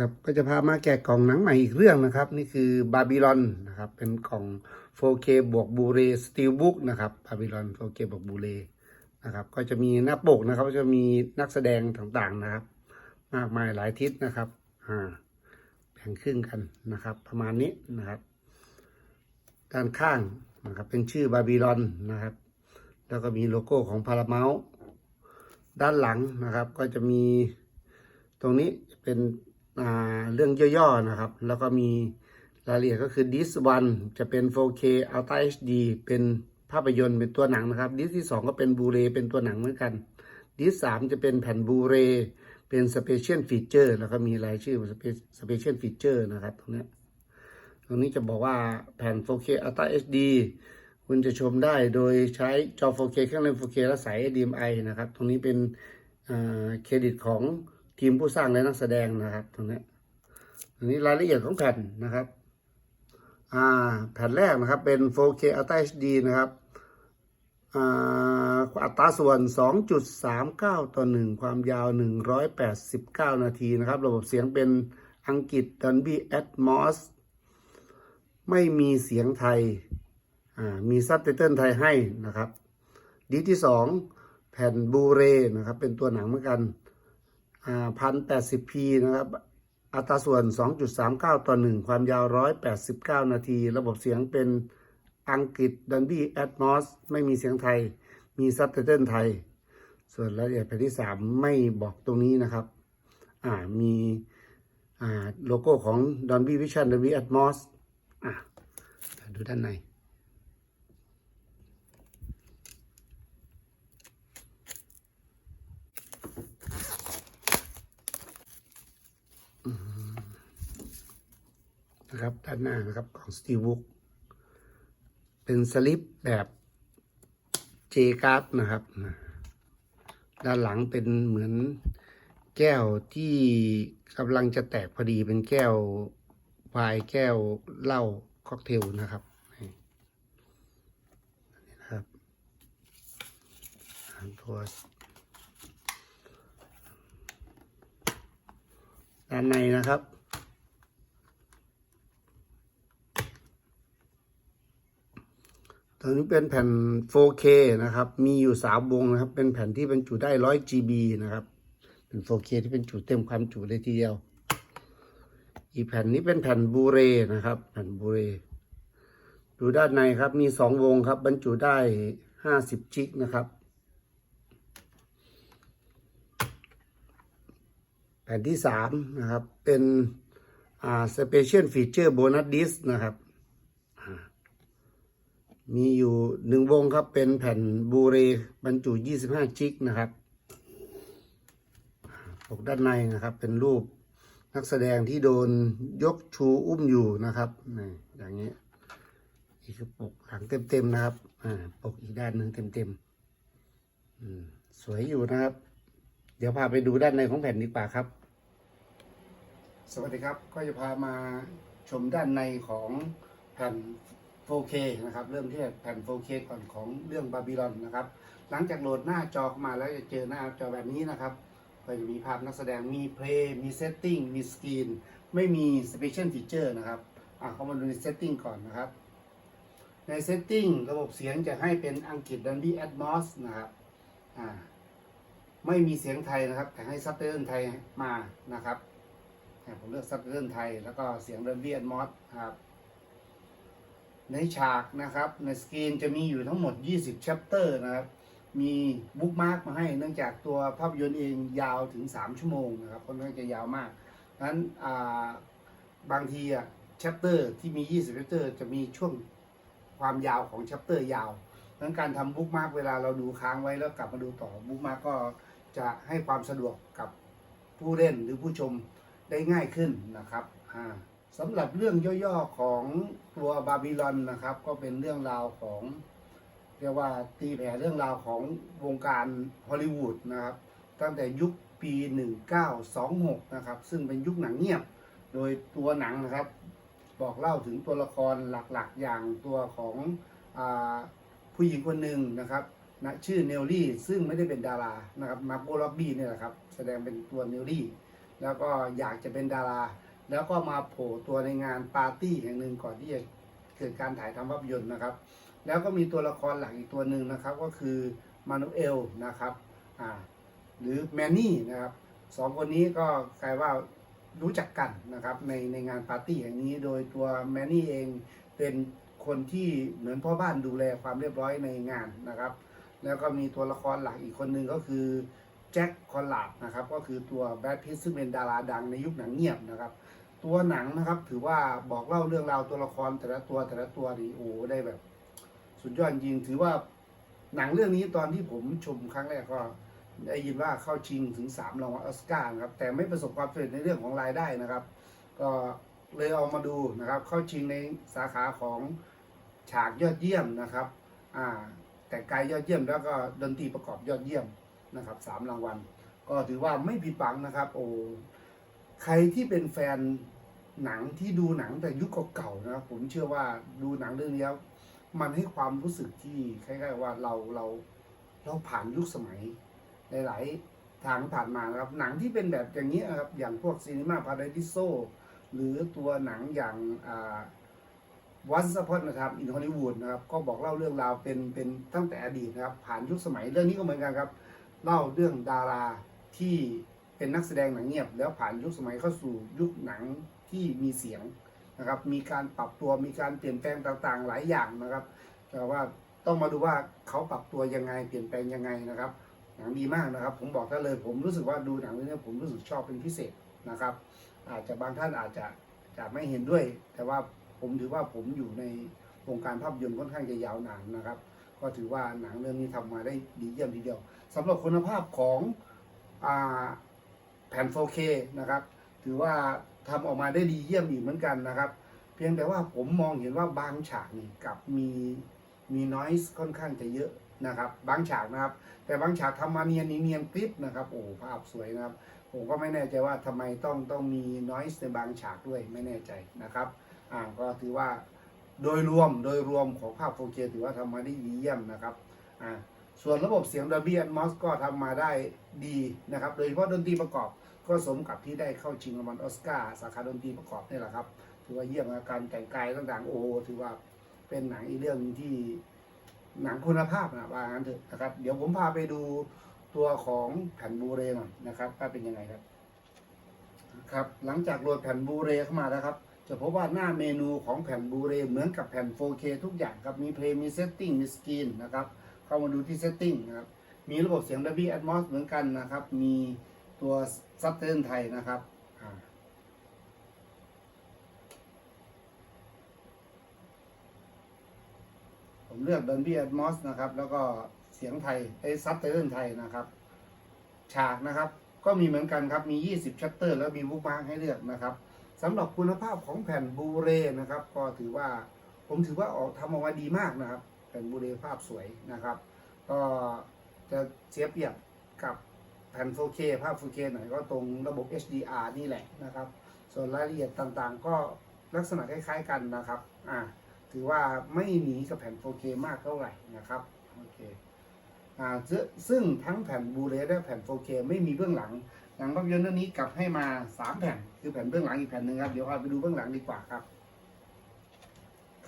ครับก็จะพามาแกะกล่องหนังใหม่อีกเรื่องนะครับ นี่คือบาบิลอนนะครับ เป็นกล่อง 4K บวกบูเรสตีลบุ๊กนะครับบาบิลอน 4K บวกบูเรนะครับ ก็จะมีหน้าปกนะครับ จะมีนักแสดงต่างๆนะครับ มากมายหลายทิศนะครับอ่าแบ่งครึ่งกันนะครับ ประมาณนี้นะครับ ด้านข้างนะครับเป็นชื่อบาบิลอนนะครับ แล้วก็มีโลโก้ของพาราเมลด้านหลังนะครับ ก็จะมีตรงนี้เป็น เรื่องย่อๆนะครับ แล้วก็มีรายละเอียดก็คือ this one จะเป็น 4K Ultra HD เป็นภาพยนตร์เป็นตัวหนังนะครับ this ที่ 2 ก็เป็นบูเรเป็นตัวหนังเหมือนกัน this 3 จะเป็นแผ่นบูเรเป็น special feature แล้วก็มีรายชื่อ special feature นะครับตรงนี้ตรงนี้จะบอกว่าแผ่น 4K Ultra HD คุณจะชมได้โดยใช้จอ 4K เครื่องเล่น 4K และสาย HDMI นะครับ ตรงนี้เป็นเครดิตของ ทีมผู้สร้างและนักแสดงนะครับ ตรงนี้ตรงนี้รายละเอียดของแผ่นนะครับอ่าแผ่นแรกนะครับเป็น 4K Ultra HD นะครับอัตราส่วน 2.39 ต่อ 1 ความยาว 189 นาทีนะครับ ระบบเสียงเป็นอังกฤษ Dolby Atmos ไม่มีเสียงไทย มีซับไตเติลไทยให้นะครับ ดีที่สองแผ่นบูเรนะครับ เป็นตัวหนังเหมือนกัน พันแปดสิบพีนะครับ อัตราส่วน 2.39 ต่อ 1 ความยาว 189 นาที ระบบเสียงเป็นอังกฤษ Dolby Atmos ไม่มีเสียงไทย มีซับไตเติลไทย ส่วนรายละเอียดแผ่นที่ 3 ไม่บอกตรงนี้นะครับ อ่า มีอ่าโลโก้ของ Dolby Vision Dolby Atmos อะดูด้านใน นะครับ ด้านหน้านะครับของสตีวุกเป็นสลิปแบบเจการ์ดนะครับ ด้านหลังเป็นเหมือนแก้วที่กำลังจะแตกพอดีเป็นแก้ววายแก้วเหล้าค็อกเทลนะครับนี่นะครับตัวด้านในนะครับ ตัวนี้เป็นแผ่น 4K นะครับ มีอยู่สามวงนะครับ เป็นแผ่นที่บรรจุได้ 100 GB นะครับ เป็น 4K ที่เป็นจุเต็มความจุเลยทีเดียว อีกแผ่นนี้เป็นแผ่นบูเรนะครับ แผ่นบูเร ดูด้านในครับ มีสองวงครับ บรรจุได้ 50 จิกนะครับ แผ่นที่สามนะครับ เป็นอ่า Special Feature Bonus Disc นะครับ มีอยู่หนึ่งวงครับเป็นแผ่นบูเรบรรจุ 25 จิกนะครับปกด้านในนะครับ เป็นรูปนักแสดงที่โดนยกชูอุ้มอยู่นะครับนี่อย่างนี้นี่คือปกหลังเต็มๆนะครับอ่าปกอีกด้านหนึ่งเต็มๆอืมสวยอยู่นะครับ เดี๋ยวพาไปดูด้านในของแผ่นดีกว่าครับ สวัสดีครับ ก็จะพามาชมด้านในของแผ่น 4K นะครับ เริ่มที่แผ่น 4K ก่อนของเรื่องบาบิลอนนะครับ หลังจากโหลดหน้าจอเข้ามาแล้วจะเจอหน้าจอแบบนี้นะครับ ก็จะมีภาพนักแสดง มีเพลย์มีเซตติ้ง มีสกรีน ไม่มีสเปเชียลฟีเจอร์นะครับ อะเข้ามาดูในเซตติ้งก่อนนะครับ ในเซตติ้งระบบเสียงจะให้เป็นอังกฤษ Dolby Atmos นะครับ อ่า ไม่มีเสียงไทยนะครับ แต่ให้ซับไตเติลไทยมานะครับผมเลือกซับไตเติลไทย แล้วก็เสียง Dolby Atmos ครับ ในฉากนะครับในสกรีนจะมีอยู่ทั้งหมด 20 แชปเตอร์นะครับ มีบุ๊กมาร์กมาให้เนื่องจากตัวภาพยนตร์เองยาวถึง 3 ชั่วโมงนะครับค่อนข้างจะยาวมากนั้นาบางทีอะแชปเตอร์ที่มี 20 แชปเตอร์ จะมีช่วงความยาวของแชปเตอร์ยาวดังการทำบุ๊กมาร์กเวลาเราดูค้างไว้แล้วกลับมาดูต่อบุ๊กมาร์กก็จะให้ความสะดวกกับผู้เล่นหรือผู้ชมได้ง่ายขึ้นนะครับอ่า สำหรับเรื่องย่อๆของตัวบาบิลอนนะครับ ก็เป็นเรื่องราวของเรียกว่าตีแผ่เรื่องราวของวงการฮอลลีวูดนะครับ ตั้งแต่ยุคปี 1926 นะครับ ซึ่งเป็นยุคหนังเงียบ โดยตัวหนังนะครับ บอกเล่าถึงตัวละครหลักๆ อย่างตัวของอผู้หญิงคนหนึ่งนะครับนะชื่อเนลลี่ ซึ่งไม่ได้เป็นดารานะครับมาโกล็อบบี้เนี่ยแหละครับ แสดงเป็นตัวเนลลี่ แล้วก็อยากจะเป็นดารา แล้วก็มาโผล่ตัวในงานปาร์ตี้แห่งหนึ่งก่อนที่จะเกิดการถ่ายทำภาพยนตร์นะครับ แล้วก็มีตัวละครหลักอีกตัวหนึ่งนะครับ ก็คือมานูเอลนะครับอ่าหรือแมนนี่นะครับสองคนนี้ก็กลายว่ารู้จักกันนะครับในในงานปาร์ตี้แห่งนี้โดยตัวแมนนี่เองเป็นคนที่เหมือนพ่อบ้านดูแลความเรียบร้อยในงานนะครับ แล้วก็มีตัวละครหลักอีกคนหนึ่งก็คือ แจ็คคอลลาดนะครับก็คือตัวแบทพิทซึ่งเป็นดาราดังในยุคหนังเงียบนะครับ ตัวหนังนะครับถือว่าบอกเล่าเรื่องราวตัวละครแต่ละตัวแต่ละตัวนี่โอ้ได้แบบ สุดยอดจริงถือว่าหนังเรื่องนี้ตอนที่ผมชมครั้งแรกก็ได้ยินว่าเข้าชิงถึง 3รางวัลออสการ์นะครับแต่ไม่ประสบความสำเร็จในเรื่องของรายได้นะครับ ก็เลยเอามาดูนะครับ เข้าชิงในสาขาของฉากยอดเยี่ยมนะครับอ่าแต่กายยอดเยี่ยมแล้วก็ดนตรีประกอบยอดเยี่ยม นะครับสามรางวัล ก็ถือว่าไม่ผิดหวังนะครับ โอ้ใครที่เป็นแฟนหนังที่ดูหนังแต่ยุคเก่าๆนะครับผมเชื่อว่าดูหนังเรื่องนี้แล้วมันให้ความรู้สึกที่คล้ายๆว่าเราเราเราผ่านยุคสมัยหลายๆทางผ่านมานะครับ หนังที่เป็นแบบอย่างนี้นะครับอย่างพวกซีนีมาพาราดิโซหรือตัวหนังอย่างวันสปอตนะครับอินฮอลลีวูดนะครับก็บอกเล่าเรื่องราวเป็นเป็นตั้งแต่อดีตนะครับผ่านยุคสมัยเรื่องนี้ก็เหมือนกันครับ เล่าเรื่องดาราที่เป็นนักแสดงหนังเงียบ แล้วผ่านยุคสมัยเข้าสู่ยุคหนังที่มีเสียงนะครับ มีการปรับตัวมีการเปลี่ยนแปลงต่างๆ หลายอย่างนะครับ แต่ว่าต้องมาดูว่าเขาปรับตัวยังไง เปลี่ยนแปลงยังไงนะครับหนังดีมากนะครับ ผมบอกได้เลย ผมรู้สึกว่าดูหนังเรื่องนี้ผมรู้สึกชอบเป็นพิเศษนะครับ อาจจะบางท่านอาจจะจะไม่เห็นด้วย แต่ว่าผมถือว่าผมอยู่ในวงการภาพยนตร์ค่อนข้างจะยาวนานนะครับ ก็ถือว่าหนังเรื่องนี้ทำมาได้ดีเยี่ยมทีเดียวสำหรับคุณภาพของอแผ่น 4K นะครับ ถือว่าทำออกมาได้ดีเยี่ยมอีกเหมือนกันนะครับ เพียงแต่ว่าผมมองเห็นว่าบางฉากนี่กับมีมีน i ยส์ค่อนข้างจะเยอะนะครับ บางฉากนะครับ แต่บางฉากทำมาเนียนเนียนกริบนะครับโอ้ภาพสวยนะครับ ผมก็ไม่แน่ใจว่าทำไมต้องต้องมีน i ยส์ในบางฉากด้วยไม่แน่ใจนะครับอ่าก็ถือว่า โดยรวมโดยรวมของภาพ 4K ถือว่าทำมาได้ดีเยี่ยมนะครับอ่าส่วนระบบเสียง Dolby Atmos ก็ทำมาได้ดีนะครับ โดยเฉพาะดนตรีประกอบก็สมกับที่ได้เข้าชิงรางวัลออสการ์สาขาดนตรีประกอบนี่แหละครับ ถือว่าเยี่ยมนการแต่งกายต่างๆโอ้โหถือว่าเป็นหนังอีเรื่องหนึ่งที่หนังคุณภาพนะว่างั้นเถอะนะครับ เดี๋ยวผมพาไปดูตัวของแผ่นบูเรหน่อยนะครับว่าเป็นยังไงครับ ครับ หลังจากโหลดแผ่นบูเรเข้ามาแล้วครับ จะพบว่าหน้าเมนูของแผ่นบูเรเหมือนกับแผ่น 4K ทุกอย่างครับ มีเพลย์มีเซตติ้งมีสกรีนนะครับ เข้ามาดูที่ Setting นะครับ มีระบบเสียง Dolby Atmos เหมือนกันนะครับ มีตัวซับไตเติลไทยนะครับผมเลือก Dolby Atmos นะครับ แล้วก็เสียงไทยไอ้ซับไตเติลไทยนะครับ ฉากนะครับ ก็มีเหมือนกันครับ มี 20 ชัตเตอร์ แล้วมีบุ๊กมาร์กให้เลือกนะครับ สำหรับคุณภาพของแผ่นบูเรนะครับ ก็ถือว่าผมถือว่าออกทำออกมาดีมากนะครับ แผ่นบูเรภาพสวยนะครับ ก็จะเสียเปรียบกับแผ่น 4K ภาพ 4K หน่อยก็ตรงระบบ HDR นี่แหละนะครับ ส่วนรายละเอียดต่างๆ ก็ลักษณะคล้ายๆกันนะครับ อ่า ถือว่าไม่หนีกับแผ่น 4K มากเท่าไหร่นะครับ โอเค ซึ่งทั้งแผ่นบูเรและแผ่น 4K ไม่มีเบื้องหลัง หนังภาพยนตร์เรื่องนี้กลับให้มา 3 แผ่น คือแผ่นเบื้องหลังอีกแผ่นหนึ่งครับ เดี๋ยวเอาไปดูเบื้องหลังดีกว่าครับ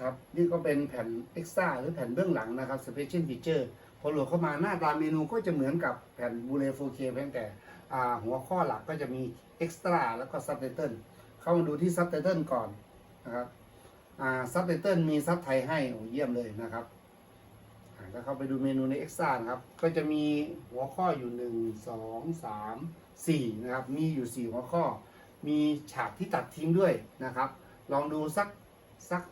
ครับ นี่ก็เป็นแผ่น Extra หรือแผ่นเบื้องหลังนะครับ Special Feature พอโหลดเข้ามาหน้าตาเมนูก็จะเหมือนกับแผ่นบูเล 4K เพียงแต่หัวข้อหลักก็จะมี Extra แล้วก็ Subtitle เข้ามาดูที่ Subtitle ก่อนนะครับอ่า Subtitle มีซับไทยให้โอ้เยี่ยมเลยนะครับ อ่าถ้าเข้าไปดูเมนูใน Extra นะครับ ก็จะมีหัวข้ออยู่ 1 2 3 4 นะครับ มีอยู่ 4 หัวข้อ มีฉากที่ตัดทิ้งด้วยนะครับ ลองดูสักสัก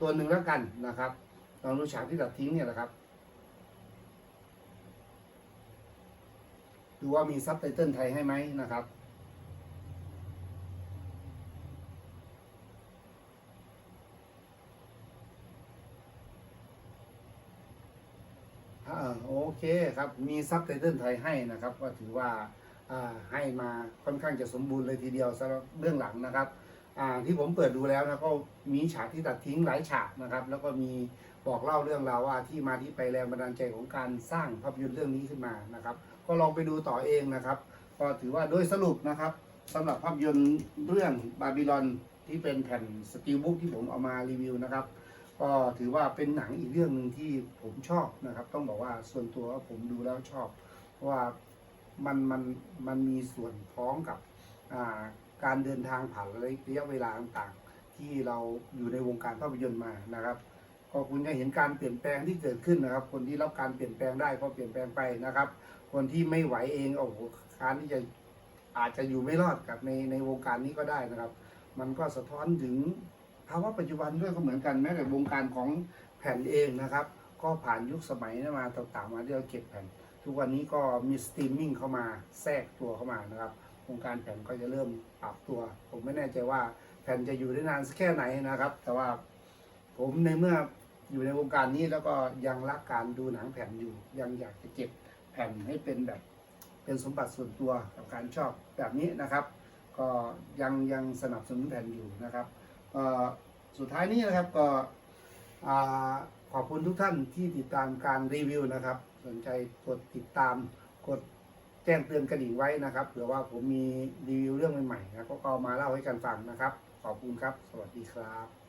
ตัวหนึ่งแล้วกันนะครับ ลองดูฉากที่ตัดทิ้งเนี่ยนะครับ ดูว่ามีซับไตเติลไทยให้ไหมนะครับ อ่าโอเคครับ มีซับไตเติลไทยให้นะครับ ก็ถือว่าอ่าให้มาค่อนข้างจะสมบูรณ์เลยทีเดียวสำหรับเรื่องหลังนะครับอ่าที่ผมเปิดดูแล้วนะก็มีฉากที่ตัดทิ้งหลายฉากนะครับ แล้วก็มีบอกเล่าเรื่องราวว่าที่มาที่ไปแรงบันดาลใจของการสร้างภาพยนตร์เรื่องนี้ขึ้นมานะครับ ก็ลองไปดูต่อเองนะครับ ก็ถือว่าโดยสรุปนะครับสำหรับภาพยนตร์เรื่องบาบิลอนที่เป็นแผ่นสตีลบุ๊กที่ผมเอามารีวิวนะครับ ก็ถือว่าเป็นหนังอีกเรื่องหนึ่งที่ผมชอบนะครับ ต้องบอกว่าส่วนตัวผมดูแล้วชอบ เพราะว่ามันมันมันมีส่วนพ้องกับการเดินทางผ่านระยะเวลาต่างๆ ที่เราอยู่ในวงการภาพยนตร์มานะครับก็คุณจะเห็นการเปลี่ยนแปลงที่เกิดขึ้นนะครับ คนที่รับการเปลี่ยนแปลงได้ก็เปลี่ยนแปลงไปนะครับ คนที่ไม่ไหวเองโอ้โหการที่จะอาจจะอยู่ไม่รอดกับในในวงการนี้ก็ได้นะครับ มันก็สะท้อนถึง ภาวะปัจจุบันด้วยก็เหมือนกันแม้แต่วงการของแผ่นเองนะครับ ก็ผ่านยุคสมัยมาต่างๆมาที่เราเก็บแผ่น ทุกวันนี้ก็มีสตรีมมิ่งเข้ามาแทรกตัวเข้ามานะครับวงการแผ่นก็จะเริ่มปรับตัว ผมไม่แน่ใจว่าแผ่นจะอยู่ได้นานสักแค่ไหนนะครับ แต่ว่าผมในเมื่ออยู่ในวงการนี้แล้วก็ยังรักการดูหนังแผ่นอยู่ ยังอยากจะเก็บแผ่นให้เป็นแบบเป็นสมบัติส่วนตัวกับการชอบแบบนี้นะครับ ก็ยังยังสนับสนุนแผ่นอยู่นะครับ ก็สุดท้ายนี้นะครับก็ขอบคุณทุกท่านที่ติดตามการรีวิวนะครับ สนใจกดติดตามกดแจ้งเตือนกระดิ่งไว้นะครับเผื่อว่าผมมีรีวิวเรื่องใหม่ๆนะก็เอามาเล่าให้กันฟังนะครับ ขอบคุณครับ สวัสดีครับ